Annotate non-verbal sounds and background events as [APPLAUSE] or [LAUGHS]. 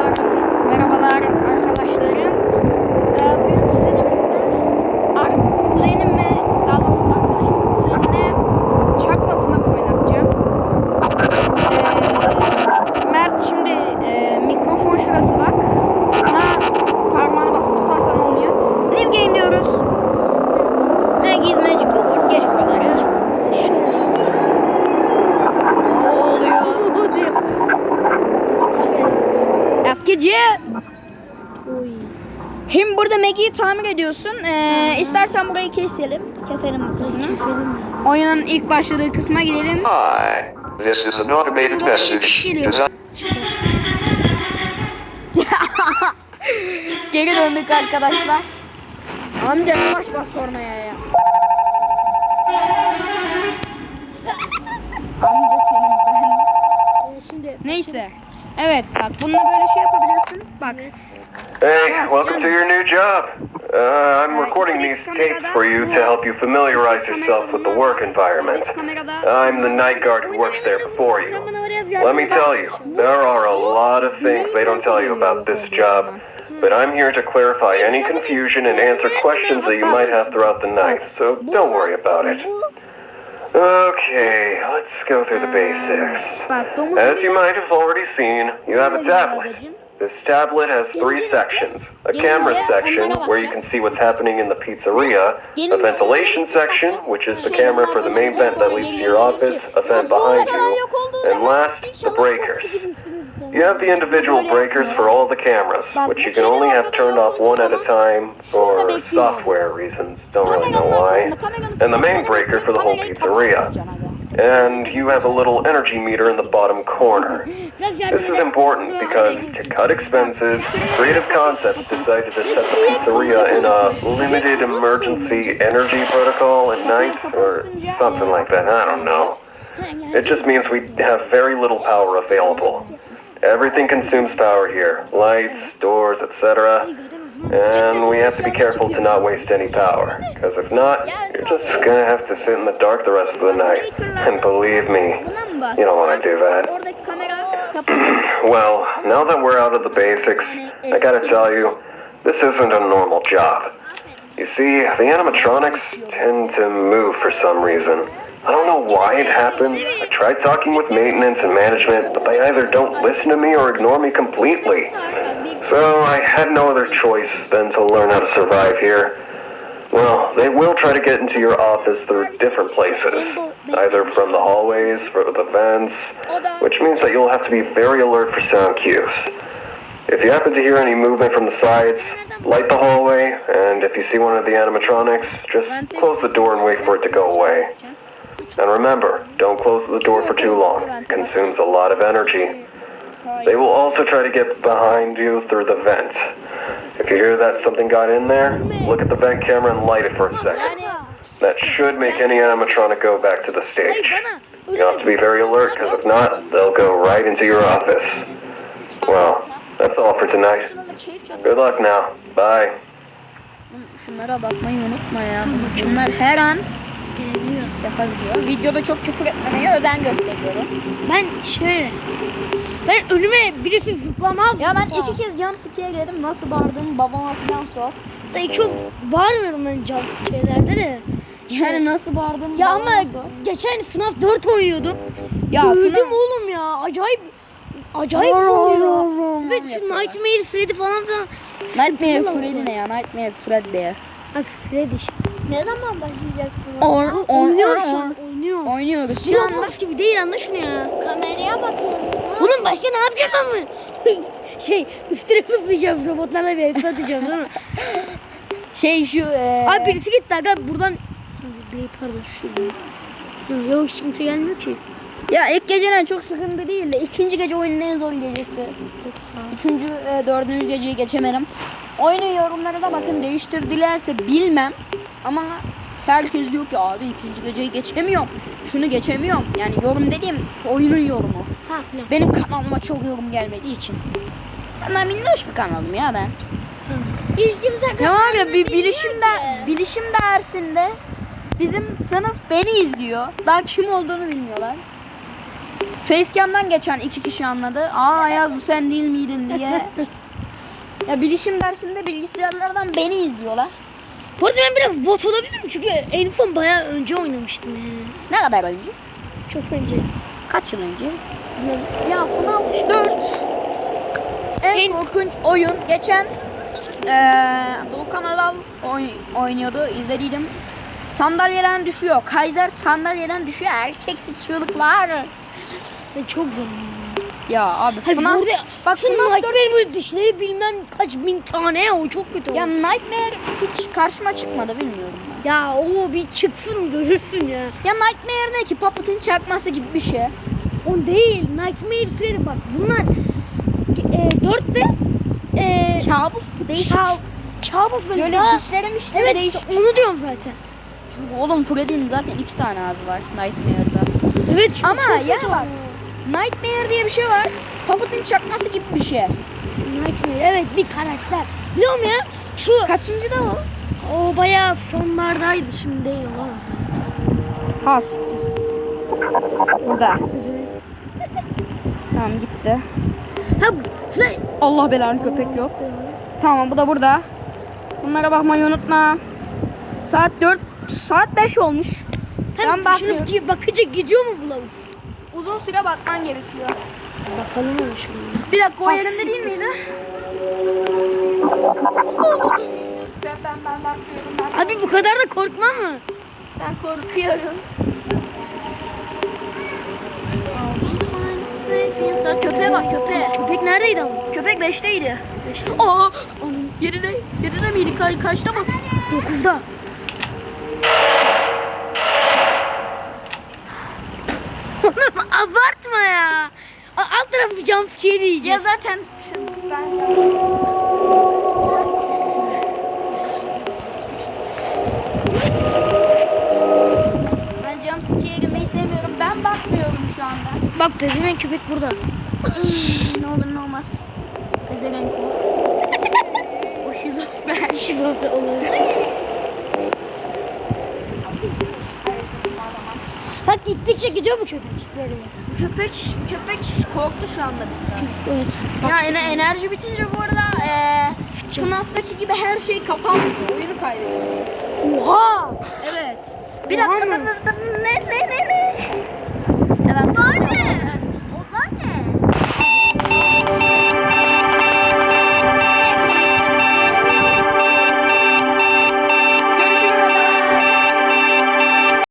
Merhabalar, merhabalar arkadaşlarım. Eskici. Şimdi burada Maggie'yi tamir ediyorsun. Ee, istersen burayı keselim. Keselim bu kısmını. Oyunun ilk başladığı kısma gidelim. Hi, this is an automated message [LAUGHS] Geri döndük arkadaşlar. Amca yavaş bas kornaya ya. [LAUGHS] Amca. Şimdi Neyse. Evet bak bununla böyle şey yapabiliyorsun. Bak. Hey, Yeah, welcome to your new job. Uh, I'm recording iki these tapes for you to help you familiarize yourself with the work environment. I'm the night guard who works there before you. Let me tell you, there are a lot of things they don't tell you about this job, but I'm here to clarify any confusion and answer questions that you might have throughout the night, so don't worry about it. Okay, let's go through the basics. As you might have already seen, you have a tablet. This tablet has three sections. A camera section where you can see what's happening in the pizzeria, a ventilation section, which is the camera for the main vent that leads to your office, a vent behind you, and last, the breakers. You have the individual breakers for all the cameras, which you can only have turned off one at a time for software reasons, don't really know why, and the main breaker for the whole pizzeria. And you have a little energy meter in the bottom corner. This is important because to cut expenses, Creative Concepts decided to set the pizzeria in a limited emergency energy protocol at night, or something like that. I don't know. It just means we have very little power available. Everything consumes power here lights, doors, etc. And we have to be careful to not waste any power. Because if not, you're just gonna have to sit in the dark the rest of the night. And believe me, you don't want to do that. [CLEARS THROAT] Well, now that we're out of the basics, I gotta tell you, this isn't a normal job. You see, the animatronics tend to move for some reason. I don't know why it happens. I tried talking with maintenance and management, but they either don't listen to me or ignore me completely. So I had no other choice than to learn how to survive here. Well, they will try to get into your office through different places, either from the hallways, or the vents, which means that you'll have to be very alert for sound cues. If you happen to hear any movement from the sides, light the hallway, and if you see one of the animatronics, just close the door and wait for it to go away. And remember, don't close the door for too long. It consumes a lot of energy. They will also try to get behind you through the vent. If you hear that something got in there, look at the vent camera and light it for a second. That should make any animatronic go back to the stage. You have to be very alert, because if not, they'll go right into your office. Well, that's all for tonight. Good luck now. Bye. Şunlara bakmayı unutma ya. Bunlar her an yapabiliyor. Videoda çok küfür etmemeye özen gösteriyorum. Ben şöyle. Ben önüme birisi zıplamaz. Ya ben iki kez jump scare'e girdim. Nasıl bağırdığımı babama falan sor. Dayı çok bağırmıyorum ben jump scare'lerde de. Yani nasıl bağırdığımı Ya babama ama sor. geçen FNAF 4 oynuyordum. Ya Öldüm FNAF- oğlum ya. Acayip acayip Rom, oluyor. Evet şu yapıyorlar. Nightmare Freddy falan filan. Nightmare Freddy ne ya? Nightmare Fredbear. Ay Freddy işte. Ne zaman başlayacaksın? Or, or, Oynuyoruz şu an. Oynuyoruz. Oynuyoruz. Şu anda Roblox gibi değil anla şunu ya. Kameraya bakıyorsunuz. Oğlum başka ne yapacağız ama? [LAUGHS] şey üstüne fırlayacağız robotlarla bir hepsi atacağız [LAUGHS] şey şu e, Abi birisi gitti aga buradan. Değil pardon şuradan. Ha, Yok hiç kimse gelmiyor ki. ya ilk geceden çok sıkıntı değil de ikinci gece oyunun en zor gecesi. Üçüncü, e, dördüncü geceyi geçemedim. Oyunun yorumları da bakın değiştirdilerse bilmem. Ama herkes diyor ki abi ikinci geceyi geçemiyorum. Şunu geçemiyorum. Yani yorum dediğim oyunun yorumu. Ha Benim kanalıma çok yorum gelmediği için. Ama minnoş bir kanalım ya ben. Hiç kimse Ya var ya bir bilişim de bilişim dersinde bizim sınıf beni izliyor. Daha kim olduğunu bilmiyorlar. Facecam'dan geçen iki kişi anladı. Aa Ayaz bu sen değil miydin diye. [LAUGHS] ya bilişim dersinde bilgisayarlardan beni izliyorlar. Bu arada ben biraz bot olabilirim çünkü en son bayağı önce oynamıştım yani. Ne kadar önce? Çok önce. Kaç yıl önce? Ya FNAF 4 en, korkunç oyun. Geçen eee Doğukan Adal oy- oynuyordu. izlediydim. Sandalyeden düşüyor. Kaiser sandalyeden düşüyor. Erkeksi çığlıklar. Ben çok zor. Ya abi Hayır, FNAF, zor ya. bak Şu FNAF 4 Nightmare böyle dişleri bilmem kaç bin tane o çok kötü. ya Nightmare hiç karşıma çıkmadı bilmiyorum ben. ya o bir çıksın görürsün ya. Ya Nightmare ne ki? Puppet'in çakması gibi bir şey. O değil. Nightmare süreli bak. Bunlar e, dörtte e, Kabus değişik. Çal, kabus böyle Böyle dişlerim işte Evet değişik. işte onu diyorum zaten. Oğlum Freddy'nin zaten iki tane ağzı var Nightmare'da. Evet Ama ya bak. Nightmare diye bir şey var. Puppet'in çakması gibi bir şey. Nightmare evet bir karakter. Biliyorum ya şu Kaçıncı da o? o bayağı sonlardaydı şimdi değil olamaz. Has. Burada. Tamam gitti. Ha. Allah belanı köpek yok. Tamam bu da burada. Bunlara bakmayı unutma. Saat 4 saat 5 olmuş. Ben Sen bakmıyorum. şunu bakınca gidiyor mu bu lavuk? Uzun süre bakman gerekiyor. Bakalım ona şimdi. Bir dakika o yerinde değil miydi? ben, ben, ben bakmıyorum. Ben, Abi bu kadar da korkma mı? ben korkuyorum. Köpeğe bak köpeğe. Köpek neredeydi ama? Köpek 5'teydi. 5'te. Aa! 7'de. 7'de miydi? Ka kaçta mı? 9'da. Oğlum abartma ya. Alt tarafı jump scare Ya diyeceğiz. zaten ben Ben jumpscare'e girmeyi sevmiyorum. Ben bakmıyorum şu anda. Bak pezevenk köpek burada. ne olur ne olmaz. Pezevenk o. [LAUGHS] o şizofren. Şifre olur. Bak gittikçe gidiyor bu köpek. Böyle. Bu köpek, bu köpek korktu şu anda bizden. Ya ene- enerji bitince bu arada eee FNAF'taki gibi her şey kapanmıyor. Oyunu kaybediyor. Oha! Evet. Bir dakika